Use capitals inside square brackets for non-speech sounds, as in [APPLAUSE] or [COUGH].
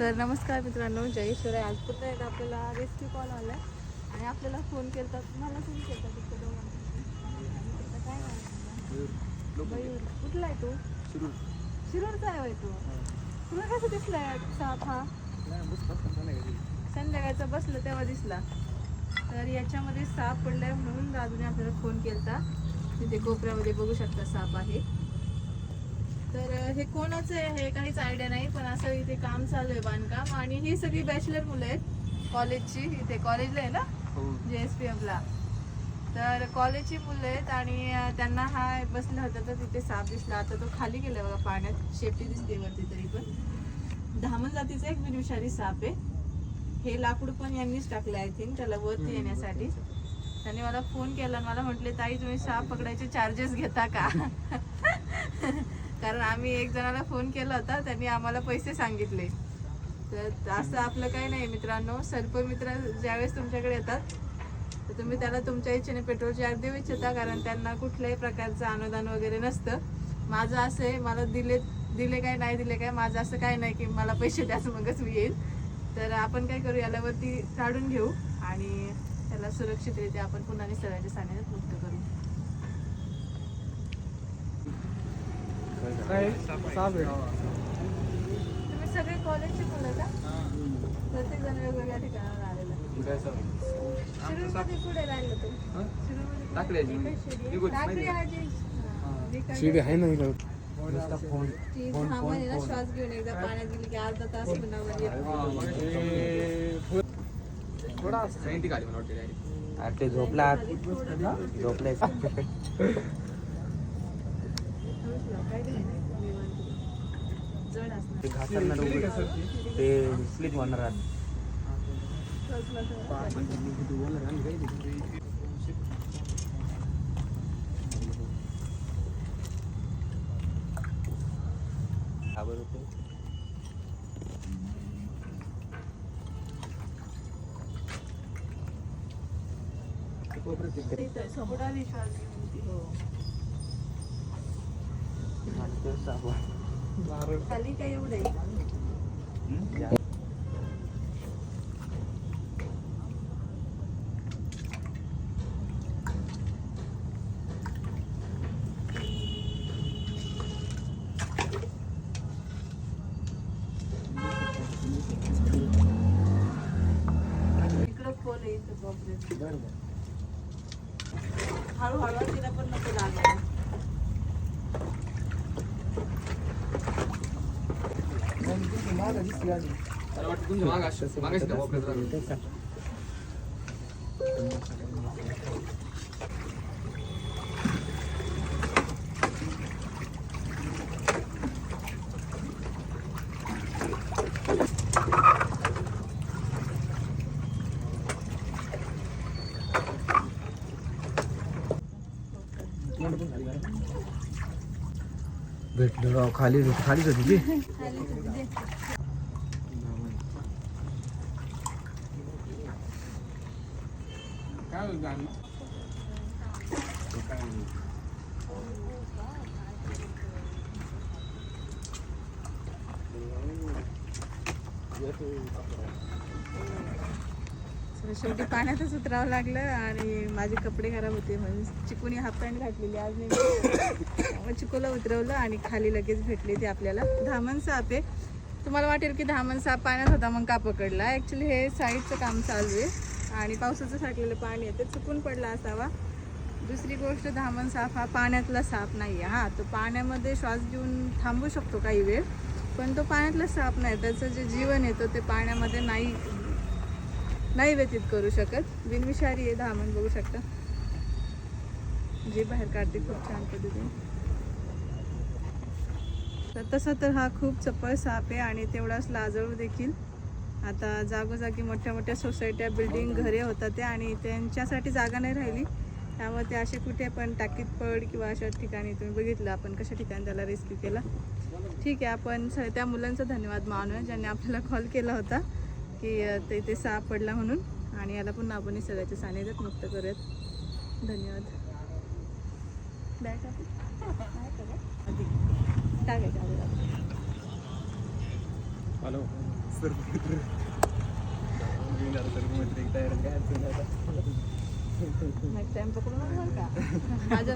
तर नमस्कार मित्रांनो जय ईश्वराय आज पुन्हा एकदा आपल्याला रेस्क्यू कॉल आला आणि आपल्याला फोन केला मला फोन केला तिकडे दोघांना काय नाव आहे तुझं? मयूर कुठला आहे तू? शिरूरचा आहे तू. तुला कसं दिसलाय साप हा? संध्याकाळचा बसलं तेव्हा दिसला. तर याच्यामध्ये साप पडलाय म्हणून राजूने आपल्याला फोन केला तिथे कोपऱ्यामध्ये बघू शकता साप आहे. तर हे कोणाचं आहे हे काहीच आयडिया नाही पण असं इथे काम चालू आहे बांधकाम आणि ही सगळी बॅचलर मुलं आहेत कॉलेजची इथे कॉलेजला आहे ना? जे एस पी एफला तर कॉलेजची मुलं आहेत आणि त्यांना हा बसला होता तर तिथे साप दिसला. आता तो खाली गेला बघा पाण्यात. शेपटी दिसते वरती तरी पण. धामण जातीचा एक बिनविषारी साप आहे. हे लाकूड पण यांनीच टाकलं आय थिंक त्याला वरती येण्यासाठी. त्यांनी मला फोन केला. आणि मला म्हटले ताई तुम्ही साप पकडायचे चार्जेस घेता का? [LAUGHS] कारण आम्ही एक जणाला फोन केला होता त्यांनी आम्हाला पैसे सांगितले. तर असं आपलं काही नाही मित्रांनो. सर्पमित्र ज्यावेळेस तुमच्याकडे येतात तर तुम्ही त्याला तुमच्या इच्छेने पेट्रोल चार्ज देऊ इच्छिता कारण त्यांना कुठल्याही प्रकारचं अनुदान वगैरे नसतं. माझं असं आहे मला दिले दिले काय नाही दिले काय माझं असं काय नाही की मला पैसे द्याच मगच मी येईल तर आपण काय करू याला वरती काढून घेऊ आणि त्याला सुरक्षितरित्या आपण पुन्हा निसर्गाच्या सानिध्यात काय? तुम्ही सगळे कॉलेजचे मुलं का? प्रत्येक जण वेगवेगळ्या ठिकाणावर आलेला. शिरूरमध्ये कुठे राहिलं तू शिरूरमध्ये टाकळी कुठे? आहे. टाकळी निघून, आहे? माहिती आहे. टाकळी आहे जी. हा, जी शिडी काय- आहे ना इकडं? नुसता फोन. ती फोन, थांबून आहे ना फोन, श्वास घेऊन एकदा पाण्यात गेली की अर्धा तास पुन्हा येत थोडा असं. सेंटी काढली मला वाटते direct. अरे ते झोपला झोपले जड असणार ते घासांना ते स्लिप होणार आहे. का बरं होते? थोडा विश्वास घेऊन ती. हो खाली काय एवढं. हळूहळू तिला पण नको लागायला मागं दिसली आली. मला वाटतं तुमच्या मागं असं- मागाशी त्या वापरात राहिलं. भेटलो खाली खालीच होती ती खाली तिथे दे. काय शेवटी पाण्यातच उतरावं लागलं आणि माझे कपडे खराब होते म्हणून चिकूनी हाफ पॅन्ट घातलेली आज मी मग चिकूला उतरवलं आणि खाली लगेच भेटले ते आपल्याला. धामण साप आहे. तुम्हाला वाटेल की धामण साप पाण्यात होता मग का पकडला? ॲक्च्युली हे साईडचं काम चालू आहे. आणि पावसाचं साठलेलं पाणी आहे ते चुकून पडला असावा. दुसरी गोष्ट धामण साप हा पाण्यातला साप नाही आहे हां तो पाण्यामध्ये श्वास घेऊन थांबू शकतो काही वेळ पण तो पाण्यातला साप नाही. त्याचं जे जीवन येतं ते पाण्यामध्ये नाही नाही व्यतीत करू शकत. बिनविषारी आहे धामण बघू शकता. जे बाहेर काढते खूप छान पद्धतीने. तर तसा तर हा खूप चपळ साप आहे आणि तेवढाच लाजळू देखील. आता जागोजागी मोठ्या मोठ्या सोसायट्या बिल्डिंग घरे होतात ते आणि त्यांच्यासाठी जागा नाही राहिली. त्यामुळे ते असे कुठे पण टाकीत पड किंवा अशा ठिकाणी तुम्ही बघितलं आपण कशा ठिकाणी त्याला रेस्क्यू केला. ठीक आहे आपण स- त्या मुलांचा धन्यवाद मानूया ज्यांनी आपल्याला कॉल केला होता की ते ते साप पडला म्हणून. आणि याला पुन्हा आपण निसर्गाच्या सानिध्यात मुक्त करूयात. धन्यवाद. बॅग. हॅलो सर घेऊन आलो नाही आता. पकडून का माझ्या